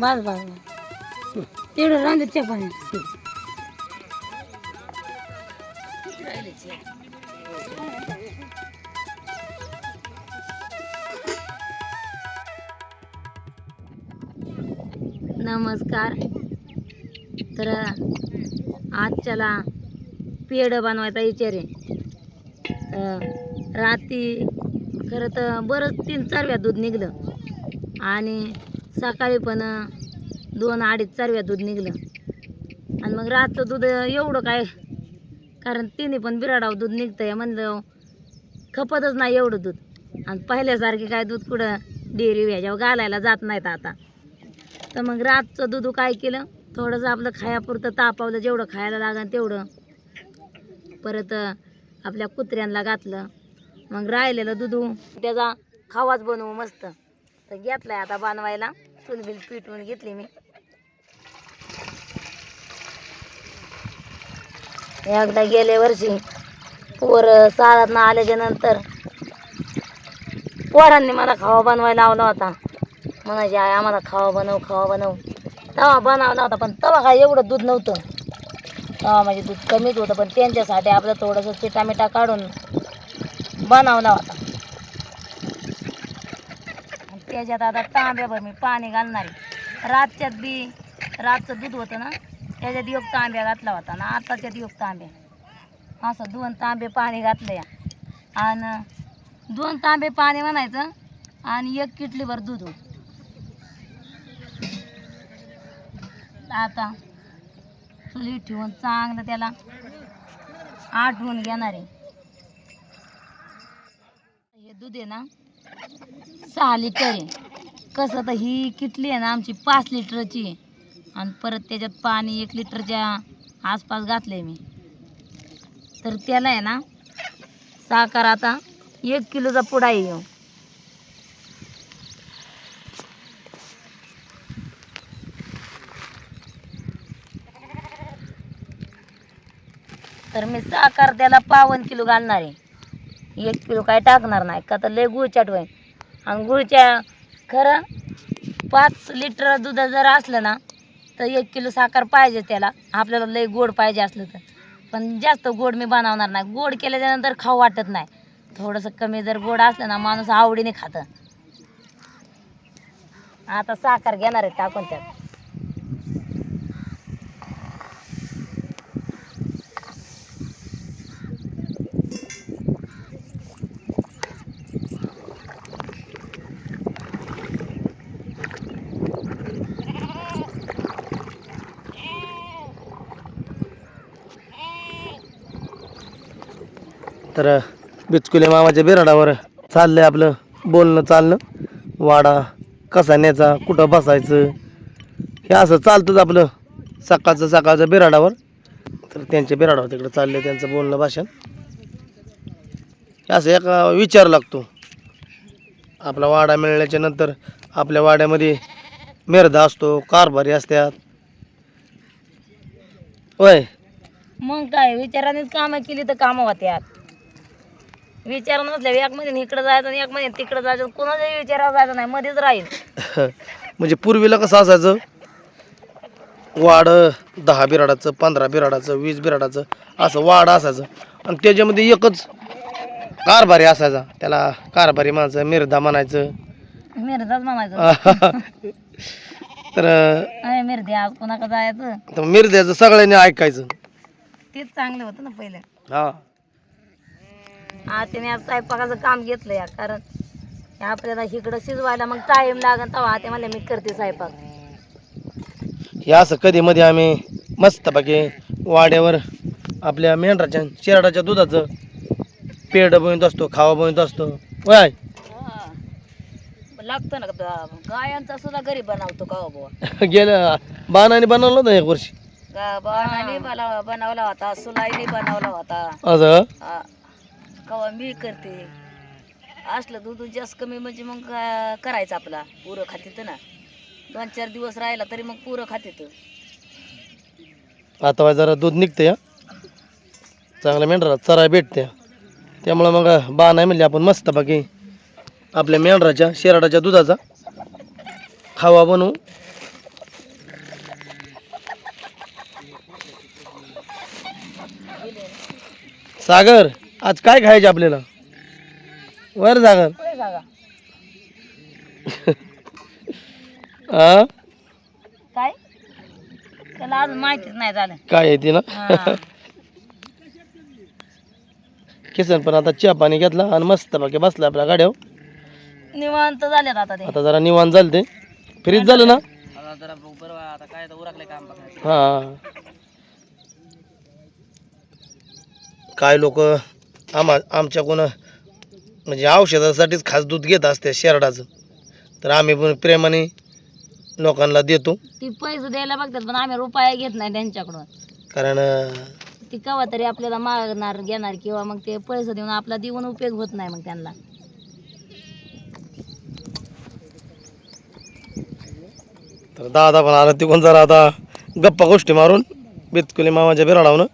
बस बस बस. तेवढं राहून दे पाणी. नमस्कार. तर आजच्याला पेढं बनवायचा विचार आहे. राती रात्री खरं तर बरंच तीन चारव्या दूध निघलं. आणि सकाळी पण दोन अडीच चारव्या दूध निघलं. आणि मग रातचं दूध एवढं काय कारण तिने पण बिराडाव दूध निघतं आहे म्हणलं खपतच नाही एवढं दूध. आणि पहिल्यासारखे काय दूध कुठं डेअरी ह्याच्यावर घालायला जात नाहीत आता. तर मग रातचं दूध काय केलं? थोडंसं आपलं खायापुरतं तापावलं जेवढं खायला लागेल तेवढं. परत आपल्या कुत्र्यांना घातलं. मग राहिलेलं दूध त्याचा खावाच बनवू मस्त. तर घेतलाय आता बनवायला. चुलबिल पिटवून घेतली मी. एकदा गेल्या वर्षी पोर शाळात आल्याच्यानंतर पोरांनी मला खावा बनवायला लावला होता. म्हणायचे आई आम्हाला खावा बनव खावा बनव. तवा बनवला होता पण तवा काय एवढं दूध नव्हतं. तवा म्हणजे दूध कमीच होतं पण त्यांच्यासाठी आपलं थोडंसं चिटामिटा काढून बनवला होता आणि त्याच्यात आता तांब्याभर मी पाणी घालणार आहे. रातच्यात बी रातचं दूध होतं ना त्याच्यात योग तांब्या घातला होता ना आताच्यात योग तांब्या. असं दोन तांबे पाणी घातलं या. आणि दोन तांबे पाणी म्हणायचं आणि एक किटलीभर दूध होतं. आता चुली ठेवून चांगलं त्याला आठवून घेणार आहे. हे दूध आहे ना सहा लिटर आहे कसं तर ही किटली आहे ना आमची पाच लिटरची. आणि परत त्याच्यात पाणी एक लिटरच्या आसपास घातलं मी. तर त्याला आहे ना साखर आता एक किलोचा पुडा येऊ तर मी साखर त्याला पावन किलो घालणार आहे. एक किलो काय टाकणार नाही का तर लय गुळ चाटवाय गुळच्या खरं पाच लिटर दूध जर असलं ना तर एक किलो साखर पाहिजे त्याला. आपल्याला लई गोड पाहिजे असलं तर. पण जास्त गोड मी बनवणार नाही. गोड केल्याच्यानंतर खाऊ वाटत नाही. थोडंसं कमी जर गोड असलं ना माणूस आवडीने खातं. आता साखर घेणार आहे टाकून त्यात. तर बिचकुले मामाच्या बिराडावर चाललंय आपलं बोलणं चालणं. वाडा कसा न्यायचा कुठं बसायचं? हे असं चालतंच आपलं सकाळचं सकाळचं बिराडावर. तर त्यांच्या बिराडावर तिकडं चाललंय त्यांचं बोलणं भाषण. हे असं एका विचार लागतो. आपला वाडा मिळाल्याच्या नंतर आपल्या वाड्यामध्ये मेरधा असतो कारभारी असतात. होय. मग काय विचारानेच कामं केली तर कामं होत्यात. विचार नसल्या एक महिने इकडं जायचं आणि एक महिने तिकडं जायचं. कोणाच्याही विचारावर जायचं नाही मध्येच राहील. म्हणजे पूर्वीला कसं असायचं? वाड दहा बिराडाचं पंधरा बिराडाचं वीस बिराडाचं असं वाड असायचं. आणि त्याच्यामध्ये एकच कारभारी असायचा. त्याला कारभारी म्हणायचं मिरदा म्हणायचं. मिरजाच म्हणायचं. तर अरे मिरधी आज कोणाकडे जायचं? तर मिरद्याचं सगळ्यांनी ऐकायचं. तेच चांगलं होतं ना पहिलं. हा. हा त्याने आज स्वयंपाकाचं काम घेतलं या कारण आपल्याला इकडं शिजवायला मग टाईम लागन तेव्हा ते म्हणले मी करते स्वयंपाक. हे असं कधी मध्ये आम्ही मस्तपैकी वाड्यावर आपल्या मेंढराच्या शेरडाच्या दुधाचं पेड बनवत असतो खावा बनवत असतो. वय लागतं ना गायांचा सुद्धा घरी बनवतो का हो बुवा? गेल्या बाणाने बनवलं होतं एक वर्षी? बाणाने मला बनवला होता सुलाईने बनवला होता. असं? हा. कवा मी करते. असलं दूध जास्त कमी म्हणजे मग करायचं आपला. पुरं खाते ना. दोन चार दिवस राहिला तरी मग पुरं खाते आता जरा दूध निघते चांगल्या मेंढरा चरा भेटते. त्यामुळं मग बा नाही म्हणजे आपण मस्त बाकी आपल्या मेंढराच्या शेराडाच्या दुधाचा खावा बनवू. सागर! आज काय खायचे आपल्याला? वर सागर पुढे जागा. हा काय? त्याला अजून माहितीच नाही झालं. काय आहे ती ना? हा. किसन पण आता चहा पाणी घेतला आणि मस्त बाकी बसला आपल्या गाड्यावर. निवांत झालेत आता ते. आता जरा निवांत झालं ते. फ्रीज झालं ना? जरा बरोबर आता काय उरकले काम हा. काय लोक? आम्हा आमच्याकडून म्हणजे औषधासाठीच खास दूध घेत असते शेरडाचं. तर आम्ही पण प्रेमाने लोकांना देतो. ती पैसे द्यायला बघतात पण आम्ही रुपया घेत नाही त्यांच्याकडून. कारण अं, ती कवा तरी आपल्याला मागणार घेणार किंवा मग ते पैसे देऊन आपला देऊन उपयोग होत नाही मग त्यांना. तर दादा पण आला तिकडून जरा आता गप्पा गोष्टी मारून बितकुली मामाच्या बिराडावनं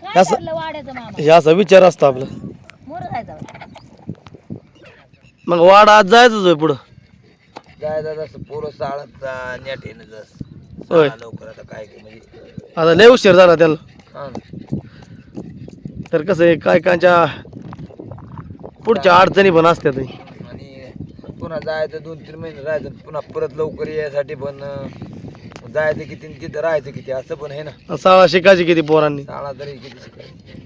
काय असं- ठरलं वाड्याचं मामा. हे असा विचार असतो आपला. मोर जायचं मग वाडा आज जायचंच होय पुढं. जायचं जसं पोरं साळाचा नेट येणं जसं. होय. साळा लवकर आता काय म्हणजे आता लय उशीर झाला त्याला. हा. ना. तर कसं आहे काय कायच्या पुढच्या अडचणी पण असतात आणि पुन्हा जायचं दोन तीन महिने राहायचं पुन्हा परत लवकर यायसाठी पण अं, जायचं किती आणि तिथं राहायचं किती असं पण आहे ना. शाळा शिकायची किती पोरांनी? शाळा तरी किती शिकायची?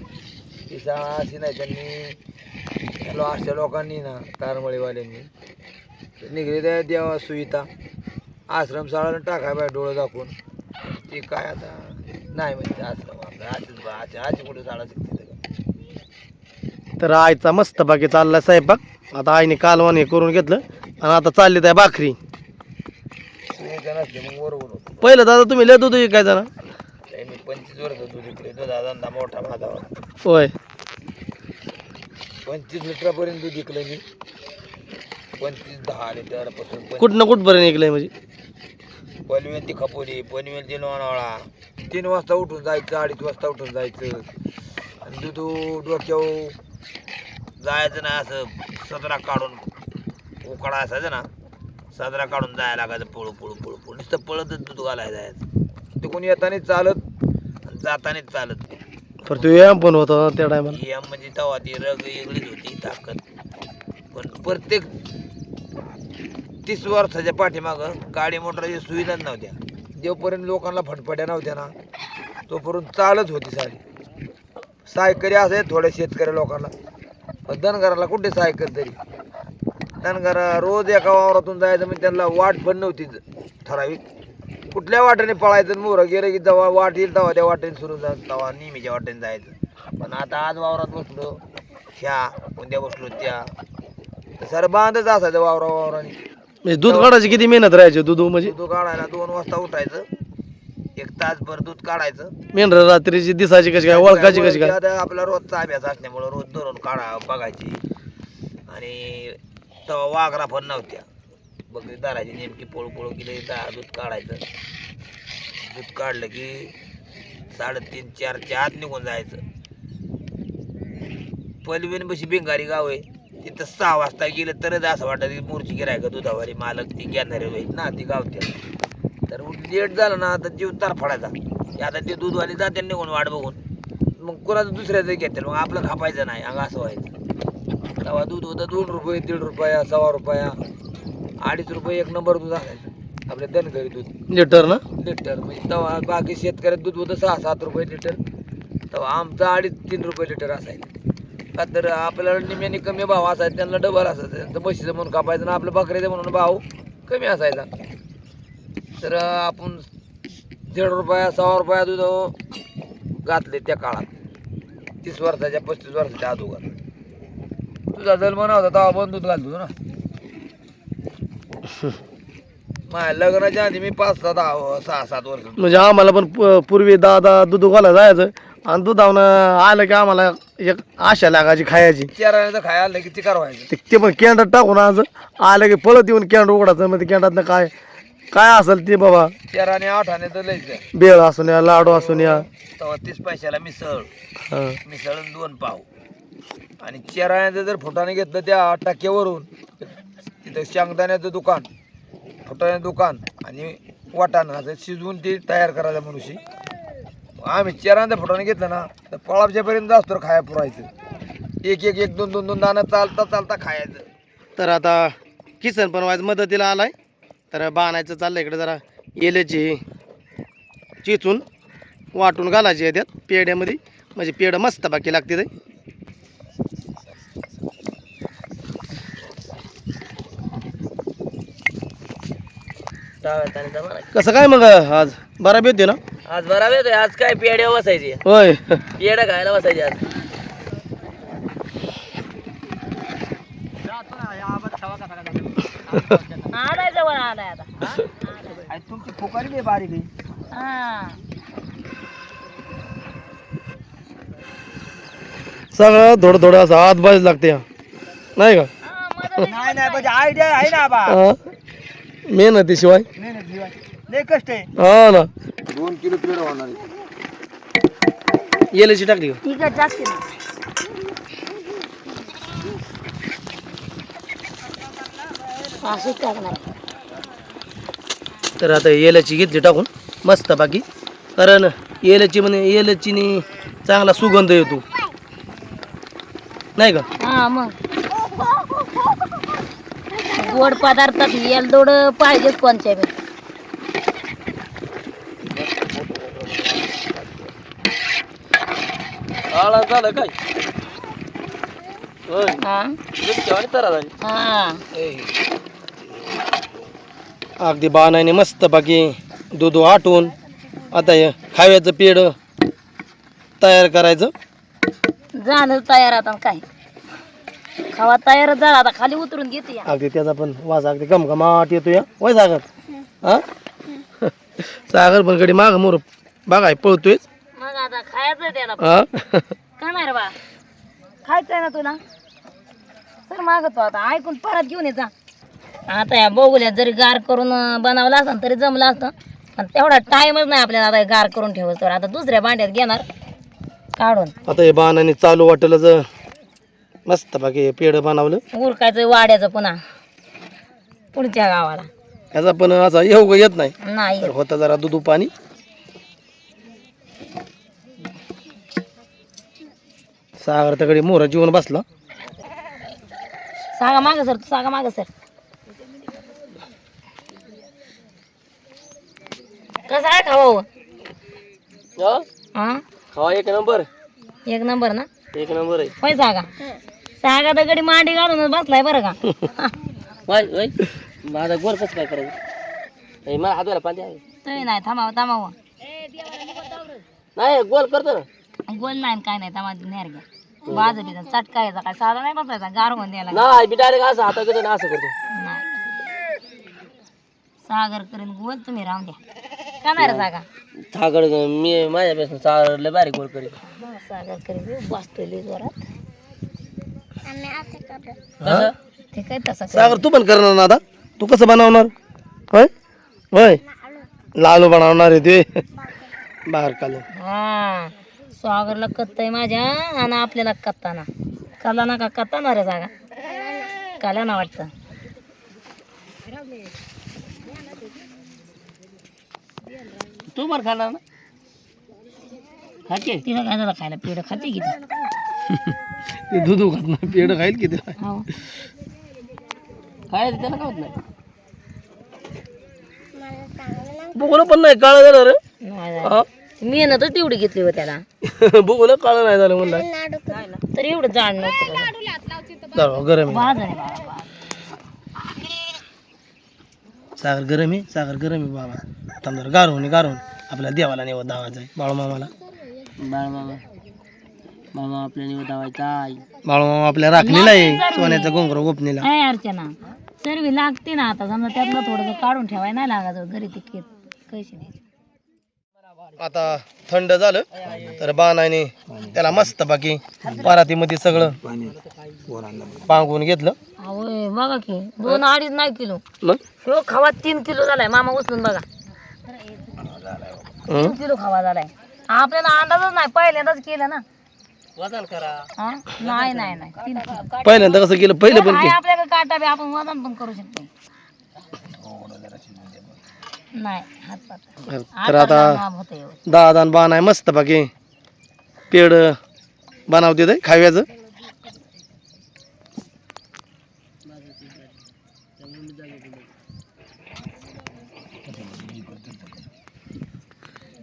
ती शाळा अशी नाही त्यांनी अशा लोकांनी ना तारमळीवाल्यांनी निघले त्या देवा सुविधा आश्रमशाळानं टाकाय बाय डोळं दाखवून ती काय आता नाही म्हणजे आश्रम आपलं आजच बा आजी आजी कुठे शाळा शिकते तर आईचा मस्त बाकी चाललाय स्वयंपाक. आता आईने कालवान हे करून घेतलं. आणि आता चालली त्या भाकरी. मग बरोबर होतं. पहिलं दादा तुम्ही लय दूध विकायचा ना नाही, मी पंचवीस वर्ष दूध इकडे दुधा धंदा मोठा माझा होता. होय. पंचवीस लिटरपर्यंत दूध इकलं मी. पंचवीस दहा लिटरपासून पंचवीस. कुठनं कुठपर्यंत निघलंय म्हणजे? पनवेल ती खपोली पनवेल ती लोणावळा. तीन वाजता उठून जायचं अडीच वाजता उठून जायचं. आणि दूध डोक्यावर जायचं ना असं सदरा काढून उकडा असायचं ना. सदरा काढून जायला लागायचं पळू पळू पळू पळू. नुसतं पळतच दूध घालायला जायचं. ते कोणी येताना चालत आणि जाताना चालत. तर तो व्यायाम पण होता ना त्या टायमाला या म्हणजे तेव्हा ती रग वेगळीच होती ताकद. पण प्रत्येक तीस वर्षाच्या पाठीमागं गाडी मोटरची सुविधाच नव्हत्या. जोपर्यंत लोकांना फटफट्या नव्हत्या ना तोपर्यंत चालत होती सारी सायकरी असे थोड्या शेतकरी लोकांना. पण धनगराला कुठे सायकल तरी? धनगरा रोज एका वावरातून जायचं म्हणजे त्यांना वाट पण नव्हती. ठराविक. कुठल्या वाटेने पळायचं? मोरं गेलं की जेव्हा वाट येईल तेव्हा त्या वाटेने सुरू जात तेव्हा नेहमीच्या वाटेने जायचं. पण आता आज वावरात बसलो ह्या उद्या बसलो त्या. सारं बांधच असायचं वावरा वावराने. म्हणजे दूध काढायची किती मेहनत राहायची दूध म्हणजे? दूध काढायला दोन वाजता उठायचं. एक तासभर दूध काढायचं. मेंढर रात्रीची दिसायची कशी काय? ओळखायची कशी काय? आपला रोजचा अभ्यास असल्यामुळं रोज धरून काढा बघायची. आणि तेव्हा वाघरा पण नव्हत्या. बकरी दाराची नेमकी पळू पळू केली दा दूध काढायचं. दूध काढलं की साडेतीन चारच्या आत निघून जायचं. पलवीन बशी भिंगारी गाव आहे. तिथं सहा वाजता गेलं तरच असं वाटतं की मूर्ची गिरायक दुधावारी मालक ती घेणारे होईल ना ती गावत्या. तर लेट झालं ना तर जीव तरफडायचा आता ते दूधवाली जाते निघून वाट बघून. मग कुणाचं दुसऱ्याचं घेतील? मग आपलं खापायचं नाही अंग असं व्हायचं. तेव्हा दूध होतं दोन रुपये दीड रुपया सव्वा रुपया. अडीच रुपये एक नंबर दूध असायचं आपल्या धनगरी दूध. लिटर ना? लिटर. म्हणजे तेव्हा बाकी शेतकऱ्यात दूध होतं सहा सात रुपये लिटर. तेव्हा आमचं अडीच तीन रुपये लिटर असायचं. का तर आपल्याला निम्याने कमी भाव असायचा त्यांना डबल असायचं. त्यांचं म्हशीचं म्हणून कापायचं आणि आपलं बकऱ्याचं म्हणून भाव कमी असायचा. तर आपण दीड रुपया सव्वा रुपया दूध घातले त्या काळात. तीस वर्षाच्या पस्तीस वर्षाच्या अगोदर. तुझा जन्म नव्हता तेव्हा दूध घालतो ना. माझ्या लग्नाच्या आधी मी पाच सहा दहा सहा सात वर्ष. म्हणजे आम्हाला पण प- पूर्वी दादा दूध घाला जायचं. आणि दुधावनं आलं की आम्हाला एक आशा लागायची खायची. चाराने तर खायला की चिकार व्हायचं. ते ते पण केंडात टाकून आज आलं की पळत येऊन केंड उघडायचं. मग ते केंडातलं काय काय असेल ते बाबा. चाराने आठाने तर लयच आहे. बेळ असून या लाडू असून या. तेव्हा तीस पैशाला मिसळ. हा. मिसळ आणि दोन पाव. आणि चेराण्याचं जर फुटाने घेतलं त्या टाक्यावरून तिथं शेंगदाण्याचं दुकान फुटाण्याचं दुकान आणि वाटाणं असं शिजवून ती तयार करायचं मनुष्य. आम्ही चेरांदा फुटाने घेतलं ना तर पळापच्यापर्यंत असतो खाया पुरायचं. एक एक एक दोन दोन दोन दाणं चालता चालता खायचं. तर आता किसन पण व्हायचं मदतीला आलाय. तर बाणायचं चाललं इकडे जरा येल्याची चिचून वाटून घालायची आहे त्यात पेड्यामध्ये म्हणजे पेढं मस्त बाकी लागते ते. कसं काय मग आज? बरा बेत ना? आज बरा वेळ आज काय पेड्या बसायची. होय. पेड्या खायला बसायची आज. आलाय जवळ आलाय आता. तुमची फुकारी बारीक हा. सगळं थोडं थोडं असं हात बाज लागते. नाही का? हा, मदत नाही नाही म्हणजे आयडिया आहे ना बा. मेहनतीशिवाय कष्ट आहे. हा ना. दोन किलो पेड होणार आहे. टाकली का? ठीक आहे जास्त ना. असंच टाकणार. तर आता येल्याची घेतली टाकून मस्त बाकी. कारण येल्याची म्हणे येल्याचीनी चांगला सुगंध येतो. नाही का? हा मग. गोड पदार्थात येलदोड पाहिजेच कोणत्या बी. आळा झालं काय? होय. हा. केव्हा तरा झाली. हा. अगदी बाणाने मस्त बाकी दूध आटून आता हे खाव्याचं पेड तयार करायचं. झालं तयार आता काय. खावा तयारच झाला. आता खाली उतरून घेते या. अगदी त्याचा पण वास अगदी घमघमाट येतो या वय सागर? हा? सागर पण कडे माग मोर बघाय पळतोय मग आता खायचं त्याला. हा? का नाही रे बा? खायचंय ना तुला? तर मागतो आता. ऐकून परत घेऊन ये जा. आता या बघूल्यात जरी गार करून अं, बनवलं असतं तरी जमलं असतं. पण तेवढा टाइमच नाही आपल्याला आता हे गार करून ठेवत आता दुसऱ्या भांड्यात घेणार. काढून. आता हे बाणाने चालू वाटलं मस्त बाकी पेड बनवलं. उरकायचं वाड्याचं पुन्हा. पुढच्या गावाला. याचा पण असा येऊ येत नाही? नाही. तर होता जरा दुधू पाणी. सागर तकडे मोर जीवन बसला. सांगा माग सर तू सांगा माग सर. कसं आहे खावा हा? खावा एक नंबर. एक नंबर ना? एक नंबर आहे. होय सागा. सागा तर गडी मांडी घालूनच बसलाय बरं का? वाय वाय माझा गोर कसं काय करायचं? नाही मला हातवायला पाणी आहे. तरी नाही थांबाव थांबाव. नाही गोल करतो ना गोल नाही काय नाही थांबा नेर घ्या. बाज बिजा चटकायचा काय? साधा नाही बसायचा गार होऊन द्यायला नाही मी डायरेक्ट असं हातात घेतो ना असं करतो. नाही. सागर करीन गोल तुम्ही राहून द्या. का नाही रे सागा सागड मी माझ्यापासून सागरला बारीक गोल करेल सागर करीन बसतोय लई जोरात. कसं ते काय तसं सागर तू पण करणार ना आता? तू कसं बनवणार? होय? होय? लालू बनवणार आहे ते. बाहेर काल हा सागरला कत्ताय माझ्या आणि आपल्याला कत्ता ना कला ना का कत्ता ना रे जागा. कला ना वाटतं. तू पण खाणार ना? खाते? तिला काय झालं खायला पेढ खाते किती ते? दुधू खात नाही पेड खाईल किती हो. खायचं त्याला खात नाही. बघून पण नाही काळं झालं रे. झालं. हा? मेहनतच तेवढी घेतली हो त्याला. बघून काळं नाही झालं म्हणलं. तर एवढं जाड नव्हतं गरम आहे बाज आहे बाबा बाज. सागर गरम आहे सागर गरम आहे बाबा. जरा गारवून गारवून. आपल्या देवाला निवड दावायचं आहे. बाळूमामाला बाळ मामा. मामा आपल्या निवड दावायचा आई बाळूमामा आपल्या राखलेला आहे सोन्याचा गोंगर गोपणीला. आहे अर्चना सर्व लागते ना आता. समजा त्यातलं थोडंसं काढून ठेवाय नाही लागायचं घरी ते केत कैसे नाही. आता थंड झालं तर बाणाने त्याला मस्त बाकी परातीमध्ये सगळं पांगून घेतलं. बघा की दोन अडीच नाही किलो. मग? खावा तीन किलो झालाय मामा उचलून बघा. हं? तीन किलो खावा झालाय. आपल्याला अंदाजच नाही पहिल्यांदाच केलं ना. वजन करा. हा? नाही नाही नाही. तीन किलो. पहिल्यांदा कसं केलं? पहिलं पण आहे आपल्याकडे काटा बी आपण वजन पण करू शकतो. नाही तर आता होतं दहा बाण आहे मस्त बाकी. पेड बनवते ते खाव्याचं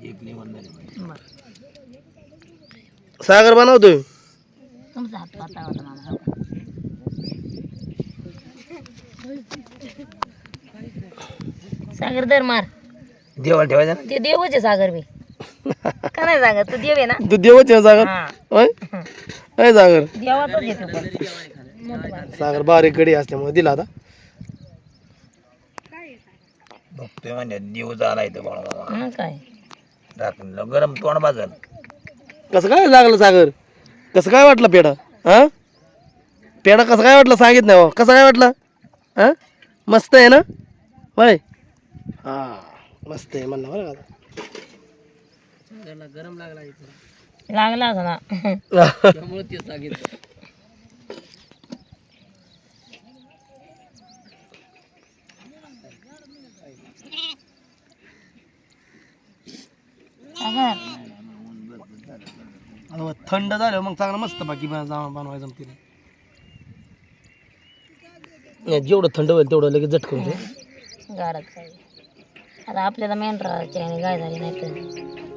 बरं. सागर बनवतोय तुमचा हात पाता होता मामा हो का? सागर दर मार. देवाला ठेवायचं ना? ते देवच आहे सागर मी का नाही सागर? तू देव आहे ना? तू देवच आहे सागर? हा. होय? होय सागर? देवाचाच येतो पण. मोठं बाळ. सागर बारीक गडी असल्यामुळे दिला आता. बघतोय म्हणजे देव झाला इथं बाळा मग काय? टाकलं गरम तोंड बाजल. कसं काय लागलं सागर? कसं काय वाटलं पेढा? हा? पेढा कसं काय वाटलं? सांगित नाही हो कसं काय वाटलं? हा? मस्त आहे ना? होय? हा मस्त आहे म्हणलं बरं का गरम लागला इथं. लागला होता ना. त्यामुळे ते सांगितलं. थंड झालं मग चांगलं मस्त बाकी जाऊन बनवायचं जमते नाही जेवढं थंड होईल तेवढं लगेच झटकून घे. काय आता आपल्याला मेंढरा आणि गाय झाली नाही तर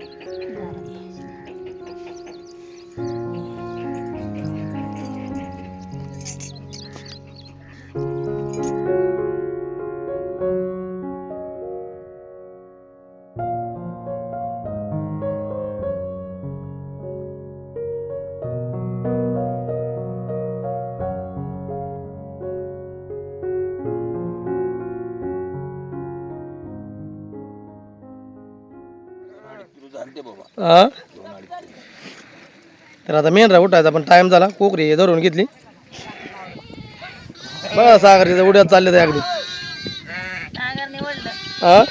हा? तर आता मेन राह उठायचा पण टाइम झाला. कोकरी हे धरून घेतली. बघा सागरीचं उड्यात चालले ते अगदी. हा?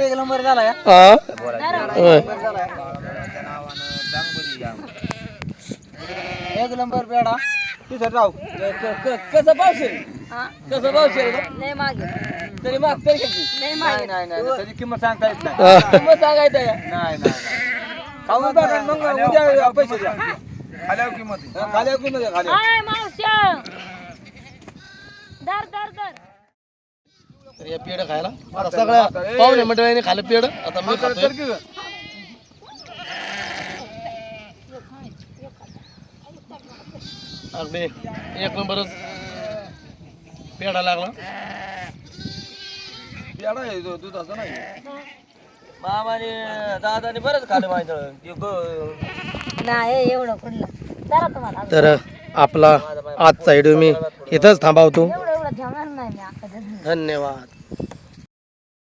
एक नंबर झाला का हा बोलायचं होय. त्या नावानं चांगली या एक नंबर पेडा तिथं राव कसं पावशेर? हा. कसं पावशेर लय मागे. तरी माग तरी किती लय मागे. नाही नाही त्याची किंमत सांगता येत नाही. हा. किंमत सांगायचं का नाही नाही खाऊन बघा मग उद्या पैसे द्या. आल्यावर किंमत. हा, खाली किंमत द्या खाली आय मावश्या. दर दर दर तर हे पेढ खायला. आता सगळ्या पाहुणे मंडळीने खाल्लं पेढ. आता मी खातोय. अगदी एक नंबरच पेढा लागला. पेडा आहे तो दुधाचा नाही. मामाने दादाने बरंच खाल्लं माझ्या ते ग- नाही एवढं कुठलं जरा तुम्हाला. तर आपला आजचा व्हिडिओ मी इथंच थांबवतो. एवढं एवढं ठेवणार नाही मी अख्खा दिवस. धन्यवाद.